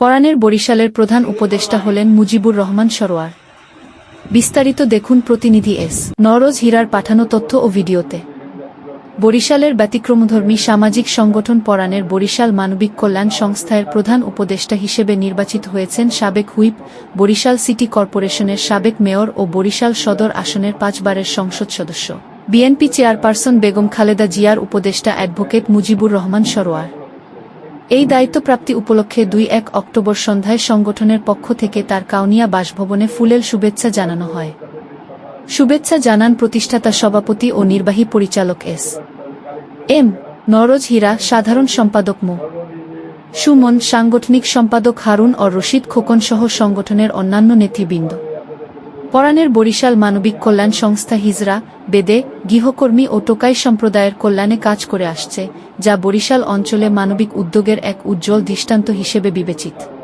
পরাণের বরিশালের প্রধান উপদেষ্টা হলেন মুজিবুর রহমান সরোয়ার। বিস্তারিত দেখুন প্রতিনিধি এস নরজ হীরার পাঠানো তথ্য ও ভিডিওতে। বরিশালের ব্যতিক্রমধর্মী সামাজিক সংগঠন পরাণের বরিশাল মানবিক কল্যাণ সংস্থার প্রধান উপদেষ্টা হিসেবে নির্বাচিত হয়েছেন সাবেক হুইপ, বরিশাল সিটি কর্পোরেশনের সাবেক মেয়র ও বরিশাল সদর আসনের পাঁচবারের সংসদ সদস্য। বিএনপি চেয়ারপারসন বেগম খালেদা জিয়ার উপদেষ্টা অ্যাডভোকেট মুজিবুর রহমান সরোয়ার। এই দায়িত্বপ্রাপ্তি উপলক্ষে দুই এক অক্টোবর সন্ধ্যায় সংগঠনের পক্ষ থেকে তার কাউনিয়া বাসভবনে ফুলেল শুভেচ্ছা জানানো হয়। শুভেচ্ছা জানান প্রতিষ্ঠাতা সভাপতি ও নির্বাহী পরিচালক এস। এম। নরজ হীরা, সাধারণ সম্পাদক মো। সুমন, সাংগঠনিক সম্পাদক হারুন ও রশিদ খোকন সহ সংগঠনের অন্যান্য নেতৃবৃন্দ। পরাণের বরিশাল মানবিক কল্যাণ সংস্থা হিজরা, বেদে, গৃহকর্মী ও টোকাই সম্প্রদায়ের কল্যাণে কাজ করে আসছে, যা বরিশাল অঞ্চলে মানবিক উদ্যোগের এক উজ্জ্বল দৃষ্টান্ত হিসেবে বিবেচিত।